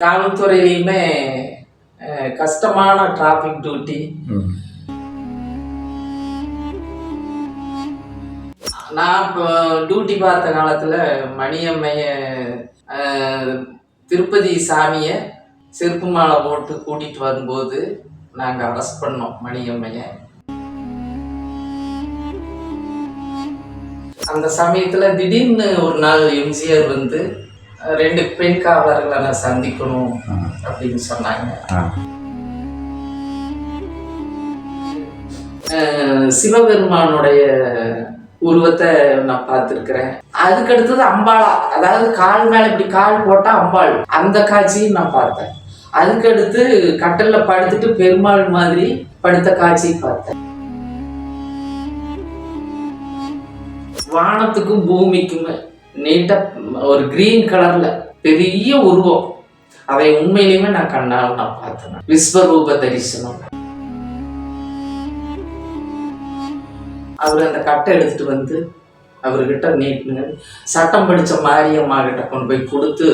காவல்துறையிலையுமே கஷ்டமான traffic duty நான் இப்போ டியூட்டி பார்த்த காலத்தில் மணியம்மைய திருப்பதி சாமியை செருப்பு மாலை போட்டு கூட்டிகிட்டு வரும்போது நாங்கள் அரெஸ்ட் பண்ணோம் மணியம்மைய. அந்த சமயத்தில் திடீர்னு ஒரு நாள் எம்ஜிஆர் வந்து ரெண்டு பெண் காவலர்களை நான் சந்திக்கணும் அப்படின்னு சொன்னாங்க. சிவபெருமானுடைய உருவத்தை நான் பார்த்துருக்கிறேன். அதுக்கு அடுத்தது அம்பாளா. அதாவது கால் மேல இப்படி கால் போட்டா அம்பாள். அந்த காட்சியும் நான் பார்த்தேன். அதுக்கு அடுத்து கட்டல்ல படுத்துட்டு பெருமாள் மாதிரி படுத்த காட்சியும் பார்த்தேன். வானத்துக்கும் பூமிக்கும் நீட்டா ஒரு கிரீன் கலர்ல பெரிய உருவம். அதை உண்மையிலுமே நான் கண்ணால் நான் பார்த்தேன். விஸ்வரூப தரிசனம். அவர் அந்த கட்டை எடுத்துட்டு வந்து அவர்கிட்ட நீட்டுங்க. சட்டம் படிச்ச மாரியம்மா கிட்ட கொண்டு போய் கொடுத்து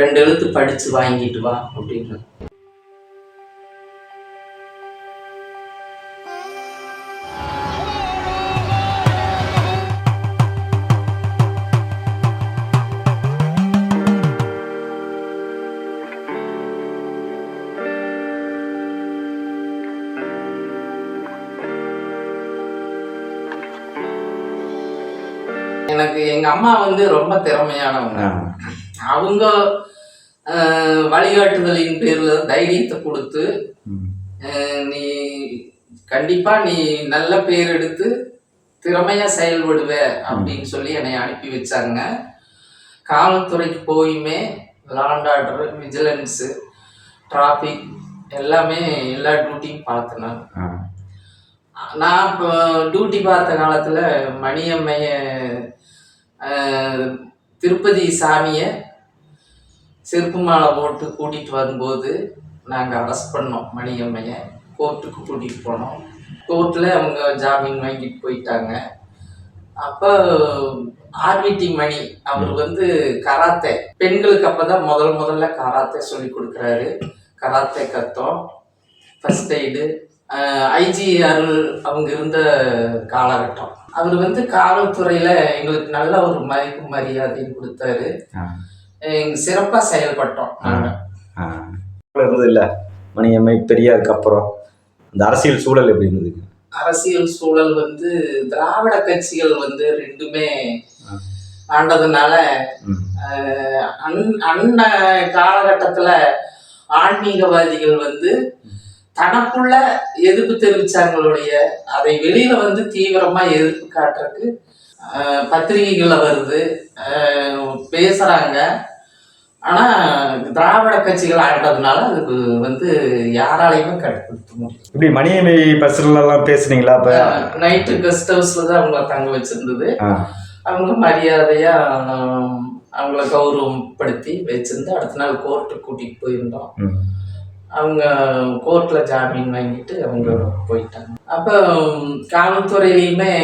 ரெண்டு எழுத்து படிச்சு வாங்கிட்டு வா அப்படின்னு எனக்கு எங்க அம்மா வந்து ரொம்ப திறமையானவங்க. அவங்க வழிகாட்டுதலின் பேர்ல தைரியத்தை கொடுத்து நீ கண்டிப்பா நீ நல்ல பேர் எடுத்து திறமையா செயல்படுவ அப்படின்னு சொல்லி என்னை அனுப்பி வச்சாங்க. காவல்துறைக்கு போயுமே law and order vigilance traffic எல்லாமே எல்லா டியூட்டியும் பார்த்தேன் நான் இப்போ டியூட்டி பார்த்த காலத்தில் மணியம்மைய திருப்பதி சாமியை செருப்பு மாலை போட்டு கூட்டிகிட்டு வரும்போது நாங்கள் அரெஸ்ட் பண்ணோம் மணியம்மையை. கோர்ட்டுக்கு கூட்டிகிட்டு போனோம். கோர்ட்டில் அவங்க ஜாமீன் வாங்கிட்டு போயிட்டாங்க. அப்போ ஆர்விடி மணி அவர் வந்து கராத்தே. பெண்களுக்கு அப்போ தான் முதல் முதல்ல கராத்தே சொல்லி கொடுக்குறாரு. கராத்தே கத்தோம். ஃபர்ஸ்ட் எய்டு ஐஜி அருள் அவங்க இருந்த காலகட்டம். அவர் வந்து காவல்துறையில் எங்களுக்கு நல்ல ஒரு மதிப்பு மரியாதையும் கொடுத்தாரு. எங்க சிறப்பாக செயல்பட்டோம் இருந்தது இல்லை மணியம்மை பெரியாருக்கு அப்புறம் அந்த அரசியல் சூழல் எப்படி இருந்தது? அரசியல் சூழல் வந்து திராவிட கட்சிகள் வந்து ரெண்டுமே. ஆண்டதுனால அன்ன காலகட்டத்தில் ஆன்மீகவாதிகள் வந்து தனக்குள்ள எதிர்ப்பு தெரிவிச்சாங்களுடைய அதை வெளியில வந்து தீவிரமா எதிர்ப்பு காட்டுறதுக்கு பத்திரிகைகள்ல வருது. பேசுறாங்க. ஆனா திராவிட கட்சிகள் ஆண்டதுனால அதுக்கு வந்து யாராலையுமே கட்டுப்படுத்த முடியும் இப்படி மணியம்மை பஸ்லாம் பேசுனீங்களா அப்போ? நைட்டு கெஸ்ட் ஹவுஸ்ல தான் அவங்கள தங்க வச்சிருந்தது. அவங்க மரியாதையா ஆம், அவங்கள கௌரவப்படுத்தி வச்சிருந்து அடுத்த நாள் கோர்ட்டுக்கு கூட்டிட்டு போயிருந்தோம். அவங்க கோர்ட்ல ஜாமீன் வாங்கிட்டு அவங்க போயிட்டாங்க. அப்போ காவல்துறையிலையுமே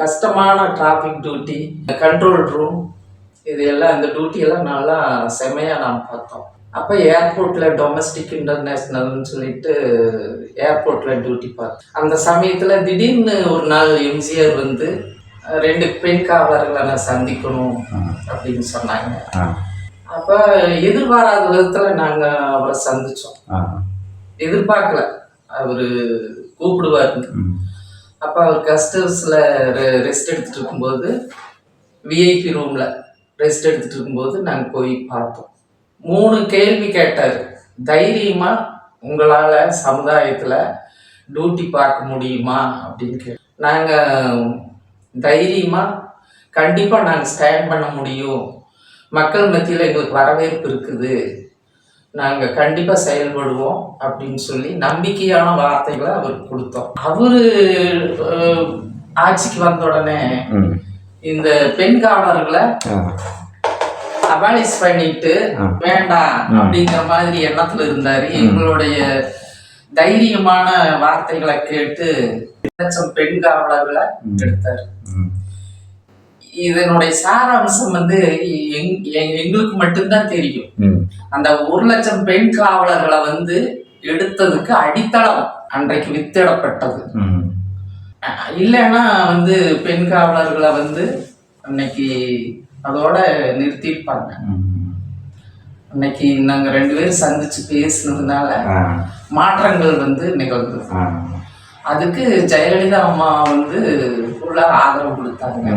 கஷ்டமான டிராஃபிக் டியூட்டி கண்ட்ரோல் ரூம் இது எல்லாம் இந்த டியூட்டி எல்லாம் நல்லா செமையா நாம் பார்த்தோம். அப்போ ஏர்போர்ட்ல டொமஸ்டிக் இன்டர்நேஷ்னல்னு சொல்லிட்டு ஏர்போர்ட்ல டியூட்டி பார்த்தோம் அந்த சமயத்துல திடீர்னு ஒரு நாள் எம்ஜிஆர் வந்து ரெண்டு பெண் காவலர்களை நான் சந்திக்கணும் அப்படின்னு சொன்னாங்க. அப்போ எதிர்பாராத விதத்தில் நாங்கள் அவரை சந்தித்தோம் எதிர்பார்க்கல. அவர் கூப்பிடுவார். அப்போ அவர் கெஸ்ட் ஹவுஸில் ரெஸ்ட் எடுத்துட்டு இருக்கும்போது விஐபி ரூமில் ரெஸ்ட் எடுத்துட்டு இருக்கும்போது நாங்கள் போய் பார்த்தோம். மூணு கேள்வி கேட்டார். தைரியமாக உங்களால் சமுதாயத்தில் டியூட்டி பார்க்க முடியுமா அப்படின்னு கே நாங்கள் தைரியமாக கண்டிப்பாக நாங்கள் ஸ்டாண்ட் பண்ண முடியும். மக்கள் மத்தியில் எங்களுக்கு வரவேற்பு இருக்குது. நாங்கள் கண்டிப்பாக செயல்படுவோம் அப்படின்னு சொல்லி நம்பிக்கையான வார்த்தைகளை அவருக்கு கொடுத்தோம். அவரு ஆட்சிக்கு வந்த உடனே இந்த பெண் காவலர்களை ஆ. அபாலிஷ் பண்ணிட்டு. வேண்டாம். அப்படிங்கிற மாதிரி எண்ணத்துல இருந்தாரு. எங்களுடைய தைரியமான வார்த்தைகளை கேட்டு பெண் காவலர்களை. எடுத்தாரு. இதனுடைய சாராம்சம் வந்து எங்- எங்- எங்களுக்கு மட்டும்தான் தெரியும். அந்த ஒரு லட்சம் பெண் காவலர்களை வந்து எடுத்ததுக்கு அடித்தளம் அன்றைக்கு வித்திடப்பட்டது. இல்லைன்னா வந்து பெண் காவலர்களை வந்து அன்னைக்கு அதோட நிறுத்தியிருப்பாங்க. ம். அன்னைக்கு நாங்க ரெண்டு பேரும் சந்திச்சு பேசுனதுனால மாற்றங்கள் வந்து நிகழ்ந்தது. ஆ. அதுக்கு ஜெயலலிதா அம்மா வந்து ஃபுல்லா ஆதரவு கொடுத்தாங்க.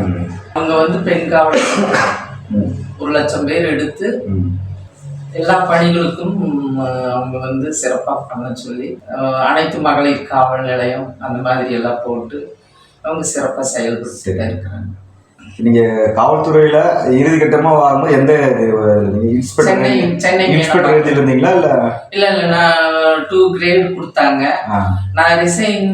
அவங்க வந்து பெண் காவலர் ம். ஒரு லட்சம் பேர் எடுத்து எல்லா பணிகளுக்கும் அவங்க வந்து சிறப்பாக பண்ண சொல்லி அனைத்து மகளிர் காவல் நிலையம் அந்த மாதிரி எல்லாம் போட்டு அவங்க சிறப்பாக செயல்பட்டு இருக்கிறாங்க நீங்க காவல்துறையில இறுதி கட்டமா வரும்போது எந்த இன்ஸ்பெக்டர் சென்னை சென்னை இன்ஸ்பெக்டர் எழுதிட்டு இருந்தீங்களா இல்ல? இல்ல இல்ல நான் டூ கிரேட் கொடுத்தாங்க. நான் ரிசைன்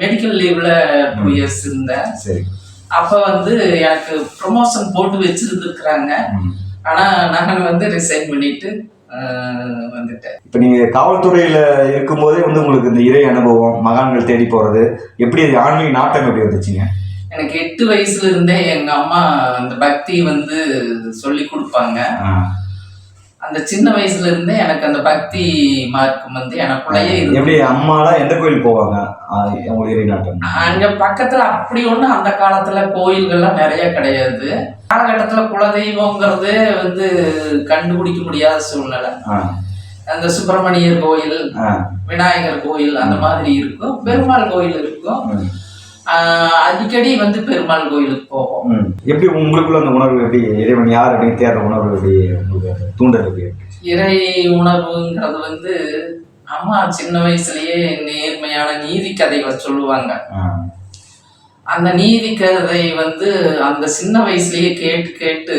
மெடிக்கல் லீவ்ல டூ இயர்ஸ் இருந்தேன். சரி. அப்ப வந்து எனக்கு ப்ரொமோஷன் போட்டு வச்சிருந்துருக்குறாங்க. ம். ஆனா நான் வந்து ரிசைன் பண்ணிட்டு வந்துட்டேன். இப்ப நீங்க காவல்துறையில இருக்கும்போதே வந்து உங்களுக்கு இந்த இறை அனுபவம் மகான்கள் தேடி போறது எப்படி ஆன்மீக நாட்டம் எப்படி வந்துச்சுங்க? எனக்கு எட்டு வயசுல இருந்தே எங்க அம்மா அந்த பக்தி வந்து சொல்லி கொடுப்பாங்க. அந்த சின்ன வயசுல இருந்தே எனக்கு அந்த பக்தி மார்க்கம் வந்து எனக்குள்ளேயே எப்படி அம்மாலாம் எந்த கோயில் போவாங்க? அங்க பக்கத்துல அப்படி ஒண்ணு அந்த காலத்துல கோயில்கள்லாம் நிறைய கிடையாது. காலகட்டத்துல குலதெய்வங்கிறது வந்து கண்டுபிடிக்க முடியாத சூழ்நிலை. அந்த சுப்பிரமணியர் கோயில் விநாயகர் கோயில் அந்த மாதிரி இருக்கும். பெருமாள் கோயில் இருக்கும். அடிக்கடி வந்து பெருமாள் கோயிலுக்கு போவோம். எப்படி உங்களுக்குள்ள அந்த உணர்வு எப்படி? இறைவன் யார் அப்படின்னு தேடுற உணர்வு எப்படி உங்களுக்கு தூண்டல் எப்படி? இறை உணர்வுங்கிறது வந்து அம்மா சின்ன வயசுலயே நேர்மையான நீதி கதைகளை சொல்லுவாங்க. அந்த நீதி கதை வந்து அந்த சின்ன வயசுலயே கேட்டு கேட்டு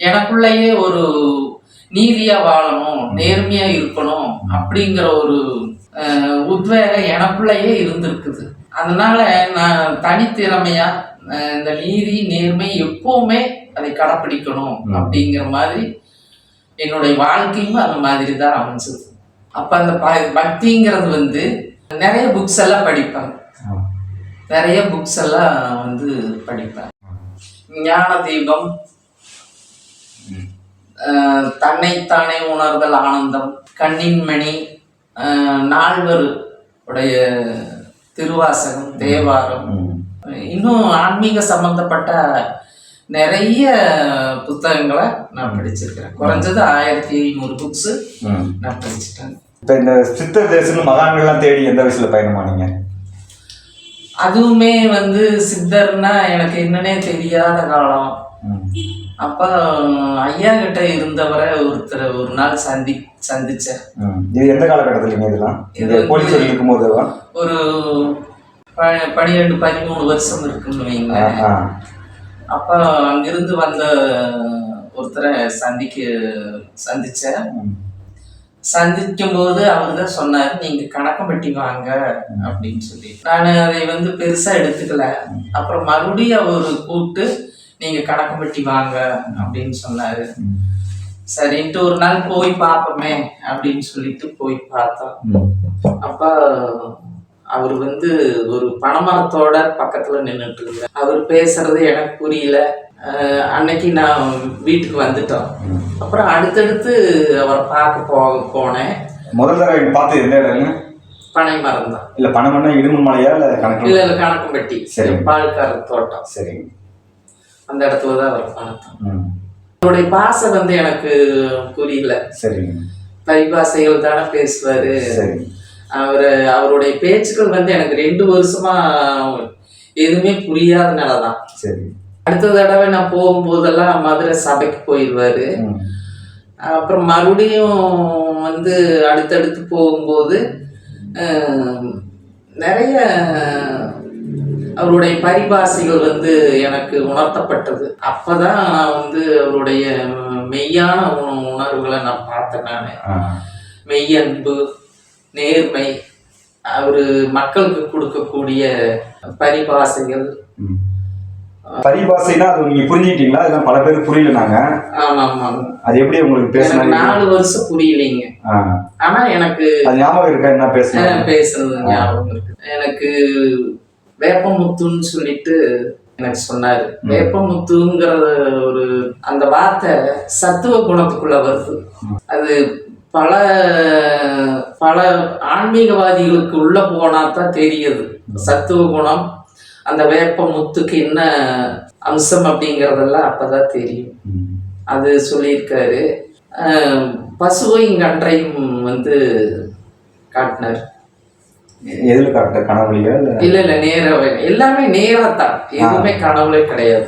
எனக்குள்ளேயே ஒரு நீதியா வாழணும் நேர்மையா இருக்கணும் அப்படிங்கிற ஒரு உத்வேகம் எனக்குள்ளேயே இருந்திருக்குது. அதனால நான் தனித்திறமையா அஹ், இந்த நீதி நேர்மை எப்பவுமே அதை கடைப்பிடிக்கணும். அப்படிங்கிற மாதிரி என்னுடைய வாழ்க்கையும் அந்த மாதிரி தான் அமைஞ்சது. அப்ப அந்த பக்திங்கிறது வந்து நிறைய புக்ஸ் எல்லாம் படிப்பேன். நிறைய புக்ஸ் எல்லாம் வந்து படிப்பேன். ஞான தீபம் தன்னைத்தானே உணர்தல் ஆனந்தம் கண்ணின் மணி அஹ், நால்வர் உடைய திருவாசகம் தேவாரம். இன்னும் ஆன்மீக சம்பந்தப்பட்ட நிறைய புத்தகங்களை நான் படிச்சிருக்கிறேன். குறைஞ்சது ஆயிரத்தி ஐநூறு புக்ஸ். நான் படிச்சிட்டேன். இப்ப இந்த சித்தர் தேசம் மகான்கள்லாம் தேடி எந்த வயசுல பயணமானீங்க அதுவுமே வந்து சித்தர்னா எனக்கு என்னன்னே தெரியாத காலம். அப்ப ஐயா கிட்ட இருந்தவரை ஒருத்தர் ஒரு நாள் சந்தி சந்திச்சேன். இது எந்த காலகட்டத்துலங்க இதெல்லாம்? இது போலீஸ் வந்து- இருக்கும்போது ஒரு பன்னிரெண்டு பதிமூணு வருஷம் இருக்குன்னு வைங்க அப்ப அங்கிருந்து வந்த ஒருத்தரை சந்திக்க சந்திச்சேன் சந்திக்கும் போது அவர் தான் சொன்னாரு நீங்க கணக்கம்பட்டி வாங்க அப்படின்னு சொல்லி. நான் அதை வந்து பெருசா எடுத்துக்கல. அப்புறம் மறுபடியும் அவர் கூப்பிட்டு நீங்க கணக்கம்பட்டி வாங்க அப்படின்னு சொன்னாரு. சரின்ட்டு ஒரு நாள் போய் பார்ப்போமே அப்படின்னு சொல்லிட்டு போய் பார்த்தோம். அப்ப அவர் வந்து ஒரு பனைமரத்தோட பக்கத்துல நின்றுட்டு இருந்தார். அவர் பேசுறது எனக்கு புரியல. அன்னைக்கு நான் வீட்டுக்கு வந்துட்டோம். அப்புறம் அடுத்தடுத்து அவரை பார்க்க போ போனேன். முதல் தடவை பார்த்து எந்த இடங்க பனை மரம் தான். இல்ல பணமண்ணா இடுமன் மலையா இல்ல கணக்கு இல்ல இல்ல கணக்கம்பட்டி சரி. பால்கார தோட்டம். சரிங்க அந்த இடத்துல தான் அவரை பார்த்தோம் ம். அவருடைய பாசை வந்து எனக்கு புரியல. சரிங்க பரிபாசைகள் தானே பேசுவாரு. அவர் அவருடைய பேச்சுக்கள் வந்து எனக்கு ரெண்டு வருஷமா எதுவுமே புரியாதனால தான். சரி. அடுத்த தடவை நான் போகும்போதெல்லாம் மதுரை சபைக்கு போயிடுவாரு. அப்புறம் மறுபடியும் வந்து அடுத்தடுத்து போகும்போது நிறைய அவருடைய பரிபாசைகள் வந்து எனக்கு உணர்த்தப்பட்டது. அப்பதான் நான் வந்து அவருடைய மெய்யான உண- உணர்வுகளை நான் பார்த்தேன் நான். மெய்யன்பு நேர்மை அவரு மக்களுக்கு கொடுக்கக்கூடிய பரிபாசைகள். பரிபாசைனா அது நீங்க புரிஞ்சுக்கிட்டீங்களா? இதெல்லாம் பல பேருக்கு புரியல நாங்க. ஆமா ஆமாங்க அது எப்படி உங்களுக்கு பேசினாங்க நாலு வருஷம் புரியலைங்க. ஆனா எனக்கு ஞாபகம் இருக்கா? என்ன பேசினாங்க பேசுறது ஞாபகம் இருக்கு. எனக்கு வேப்பமுத்துன்னு சொல்லிட்டு எனக்கு சொன்னாரு. வேப்பமுத்துங்கிற ஒரு அந்த வார்த்தை சத்துவ குணத்துக்குள்ள வருது. அது பல பல ஆன்மீகவாதிகளுக்கு உள்ள போனா தான் தெரியுது சத்துவ குணம் அந்த வேப்ப முத்துக்கு என்ன அம்சம் அப்படிங்கிறதெல்லாம் அப்பதான் தெரியும். அது சொல்லியிருக்காரு. பசுவையும் கன்றையும் வந்து காட்டினார். எதுல காட்ட கனவுலையா இல்ல? இல்ல நேராவே எல்லாமே நேராத்தான். எதுவுமே கனவுலே கிடையாது.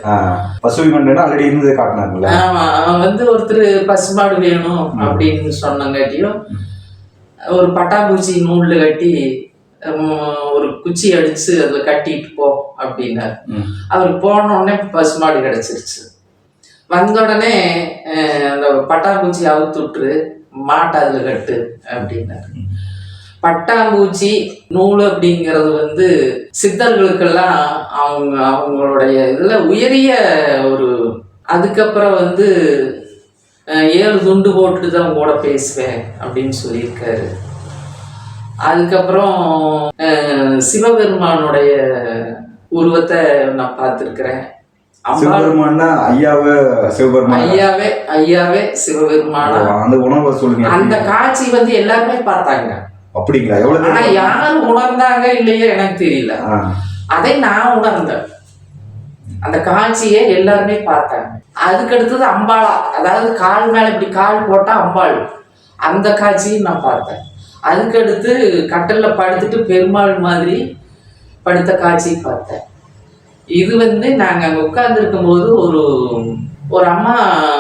பசுவி மண்டனா ஆல்ரெடி இருந்தது காட்டினாங்கல்ல? ஆமா அவன் வந்து ஒருத்தர் பசுமாடு வேணும் அப்படின்னு சொன்னங்காட்டியும் ஒரு பட்டாம்பூச்சி நூல்ல கட்டி ஒரு குச்சி அடிச்சு அதுல கட்டிட்டு போ அப்படின்னாரு. அவர் போன உடனே பசுமாடு கிடைச்சிருச்சு. வந்த உடனே அந்த பட்டாம்பூச்சி அவுத்து விட்டுரு மாட்டை அதுல கட்டு அப்படின்னாரு. பட்டாம்பூச்சி நூல் அப்படிங்கிறது வந்து சித்தர்களுக்கெல்லாம் அவங்க அவங்களுடைய இதுல உயரிய ஒரு அதுக்கப்புறம் வந்து ஏழு துண்டு போட்டுட்டு தான் கூட பேசுவேன் அப்படின்னு சொல்லியிருக்காரு. அதுக்கப்புறம் சிவபெருமானுடைய உருவத்தை நான் பார்த்துருக்கிறேன். சிவபெருமான்னா ஐயாவை சிவபெருமான். ஐயாவே ஐயாவே சிவபெருமானா. அந்த உணவை சொல்லுங்க. அந்த காட்சி வந்து எல்லாருமே பார்த்தாங்க. அப்படிங்களா? எவ்வளவு ஆனா? யார் உணர்ந்தாங்க இல்லையோ எனக்கு தெரியல. அதை நான் உணர்ந்தேன். அந்த காட்சியை எல்லாருமே பார்த்தாங்க. அதுக்கு அடுத்தது அம்பாளா. அதாவது கால் மேல இப்படி கால் போட்டா அம்பாள். அந்த காட்சியும் நான் பார்த்தேன். அதுக்கு அடுத்து கட்டல்ல படுத்துட்டு பெருமாள் மாதிரி படுத்த காட்சி பார்த்தேன். இது வந்து நாங்க அங்க உட்கார்ந்து போது ஒரு ஒரு அம்மா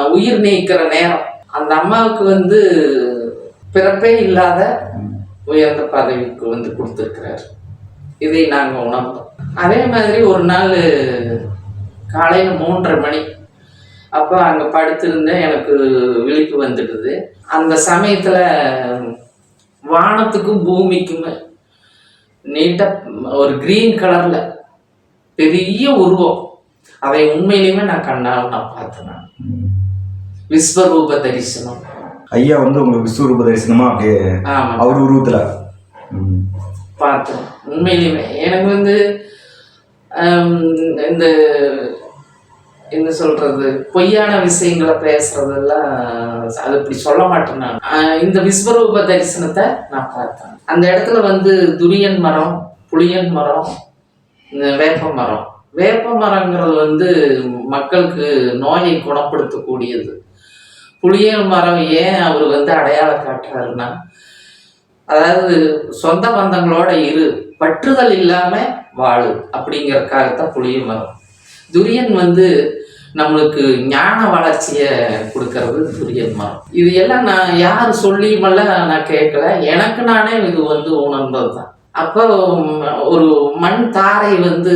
உயிர் நீக்கிற நேரம். அந்த அம்மாவுக்கு வந்து பிறப்பே இல்லாத உயர்ந்த பதவிக்கு வந்து கொடுத்துருக்கிறார். இதை நாங்கள் உணர்ந்தோம். அதே மாதிரி ஒரு நாள் காலையில் மூன்றரை மணி அப்போ அங்கே படுத்திருந்தேன் எனக்கு விழிப்பு வந்துடுது. அந்த சமயத்தில் வானத்துக்கும் பூமிக்குமே நீட்டாக ஒரு க்ரீன் கலரில் பெரிய உருவம். அதை உண்மையிலுமே நான் கண்ணால் நான் பார்த்தேன். விஸ்வரூப தரிசனம். ஐயா வந்து உங்களுக்கு விஸ்வரூப தரிசனமா அப்படியே அவர் உருவத்துல. பார்த்தேன் உண்மையிலுமே எனக்கு வந்து இந்த என்ன சொல்றது பொய்யான விஷயங்களை பேசுறதெல்லாம் அது இப்படி சொல்ல மாட்டேன் நான். இந்த விஸ்வரூப தரிசனத்தை நான் பார்த்தேன். அந்த இடத்துல வந்து துரியன் மரம் புளியன் மரம் வேப்ப மரம். வேப்ப மரங்கிறது வந்து மக்களுக்கு நோயை குணப்படுத்தக்கூடியது. புளியல் மரம் ஏன் அவர் வந்து அடையாளம் காட்டுறாருன்னா அதாவது சொந்த பந்தங்களோட இரு பற்றுதல் இல்லாம வாழு அப்படிங்கிறக்காகத்தான் புளிய மரம். துரியன் வந்து நம்மளுக்கு ஞான வளர்ச்சியை கொடுக்கறது துரியன் மரம். இது எல்லாம் நான் யார் சொல்லியுமெல்லாம் நான் கேட்கல. எனக்கு நானே இது வந்து உணர்ந்தது தான் அப்போ ஒரு மண் தாரை வந்து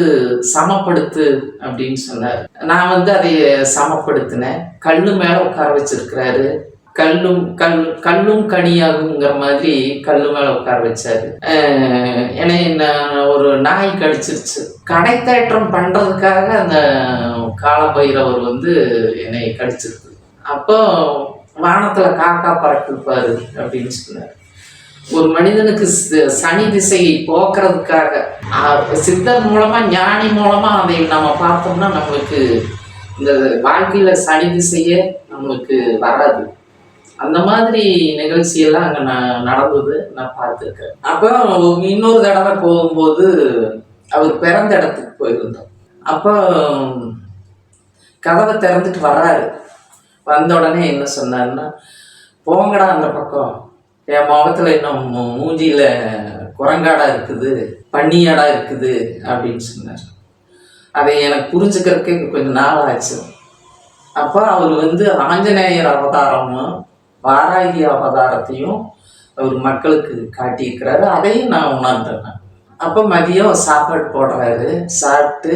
சமப்படுத்து அப்படின்னு சொன்னார். நான் வந்து அதை சமப்படுத்தினேன். கல்லு மேலே உட்கார வச்சிருக்கிறாரு. கல்லும் கல் கல்லும் கனியாகுங்கிற மாதிரி கல்லு மேலே உட்கார வச்சாரு. ஏன்னா என்னை ஒரு நாய் கடிச்சிருச்சு. கடைத்தேற்றம் பண்ணுறதுக்காக அந்த காலபைரவர் வந்து என்னை கடிச்சிருக்கு. அப்போ வானத்தில் காக்கா பறக்குப்பாரு அப்படின்னு சொன்னார். ஒரு மனிதனுக்கு சனி திசையை போக்குறதுக்காக சித்தர் மூலமா ஞானி மூலமா அதை நம்ம பார்த்தோம்னா நம்மளுக்கு இந்த வாழ்க்கையில சனி திசையே நம்மளுக்கு வராது. அந்த மாதிரி நிகழ்ச்சியெல்லாம் அங்கே நான் நடந்தது நான் பார்த்துருக்கேன். அப்போ இன்னொரு தடவை போகும்போது அவர் பிறந்த இடத்துக்கு போயிருந்தோம். அப்போ கதவை திறந்துட்டு வர்றாரு. வந்த உடனே என்ன சொன்னாருன்னா போங்கடா அந்த பக்கம். என் முகத்தில் இன்னும் மூஞ்சியில் குரங்காடா இருக்குது பன்னியாடா இருக்குது அப்படின்னு சொன்னார். அதை எனக்கு புரிஞ்சுக்கிறதுக்கு கொஞ்சம் நாள் ஆச்சு. அப்போ அவர் வந்து ஆஞ்சநேயர் அவதாரமும் வாராகி அவதாரத்தையும் அவர் மக்களுக்கு காட்டியிருக்கிறாரு. அதையும் நான் உணர்ந்தேன் அப்போ மதியம் சாப்பாடு போடுறாரு. சாப்பிட்டு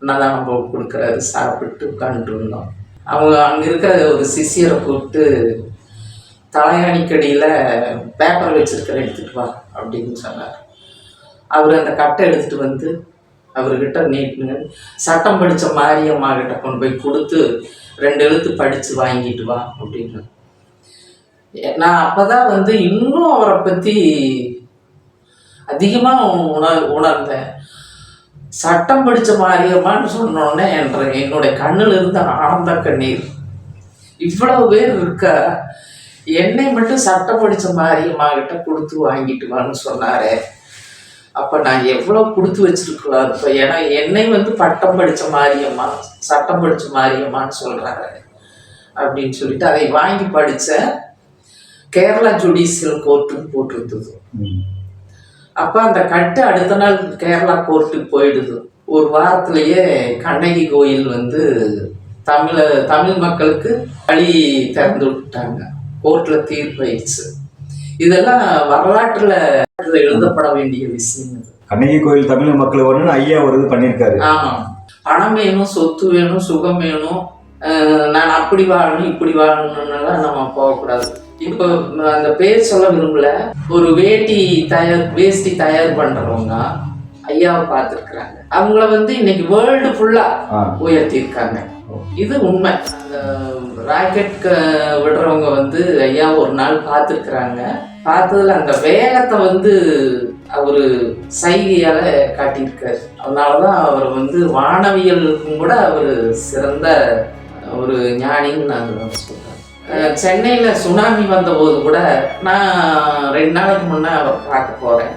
அன்னதானம் நம்ம கொடுக்குறாரு. சாப்பிட்டு உட்காந்துட்டு இருந்தோம். அவங்க அங்கே இருக்கிற ஒரு சிஷியரை கூப்பிட்டு தலையாணிக்கடியில் பேப்பர் வச்சிருக்கிற எடுத்துகிட்டு வா அப்படின்னு சொன்னார். அவர் அந்த கட்டை எடுத்துகிட்டு வந்து அவர்கிட்ட நீட்டுங்க சட்டம் படித்த மாரியம்மா கிட்ட கொண்டு போய் கொடுத்து ரெண்டு எழுத்து படித்து வாங்கிட்டு வா அப்படின்னு. நான் அப்போ தான் வந்து இன்னும் அவரை பற்றி அதிகமாக உணர் உணர்ந்தேன். சட்டம் படித்த மாரியம்மான்னு சொன்னோடனே என்ற என்னுடைய கண்ணில் இருந்த ஆனந்த கண்ணீர். இவ்வளவு பேர் இருக்க என்னை மட்டும் சட்டம் படிச்ச மாரியம்மா கிட்ட கொடுத்து வாங்கிட்டு வான்னு சொன்னாரே. அப்ப நான் எவ்வளவு கொடுத்து வச்சிருக்கலாம் இப்போ ஏன்னா என்னை வந்து பட்டம் படிச்ச மாரியம்மா சட்டம் படிச்ச மாரியம்மான்னு சொல்றாரு. அப்படின்னு சொல்லிட்டு அதை வாங்கி படிச்சேன் கேரளா ஜுடிஷியல் கோர்ட்டுன்னு போட்டிருந்தது. அப்போ அந்த கட்டு அடுத்த நாள் கேரளா கோர்ட்டுக்கு போயிடுது. ஒரு வாரத்திலேயே கண்ணகி கோயில் வந்து தமிழ தமிழ் மக்களுக்கு வழி திறந்து விட்டாங்க. கோர்ட்டில் தீர்ப்பாயிடுச்சு இதெல்லாம் வரலாற்றில் எழுதப்பட வேண்டிய விஷயம். கண்ணகி கோயில் தமிழ் மக்கள் ஒன்று ஐயா ஒரு இது பண்ணியிருக்காரு. ஆமாம் பணம் வேணும் சொத்து வேணும் சுகம் வேணும் நான் அப்படி வாழணும் இப்படி வாழணும்னுலாம் நம்ம போகக்கூடாது. இப்போ அந்த பேர் சொல்ல விரும்பல. ஒரு வேட்டி தயார் வேஷ்டி தயார் பண்றவங்க ஐயாவை பார்த்துருக்குறாங்க. அவங்கள வந்து இன்னைக்கு வேர்ல்டு ஃபுல்லா ஆ உயர்த்தியிருக்காங்க. இது உண்மை. அந்த ராக்கெட் விடுறவங்க வந்து ஐயா ஒரு நாள் பார்த்துருக்குறாங்க. பார்த்ததுல அந்த வேகத்தை வந்து அவரு சைகையால காட்டியிருக்காரு. அதனாலதான் அவர் வந்து வானவியலுக்கும் கூட அவர் சிறந்த ஒரு ஞானின்னு நாங்கள் சொல்றேன். சென்னையில் சென்னையில சுனாமி வந்தபோது கூட நான் ரெண்டு நாளைக்கு முன்னே பார்க்க போறேன்.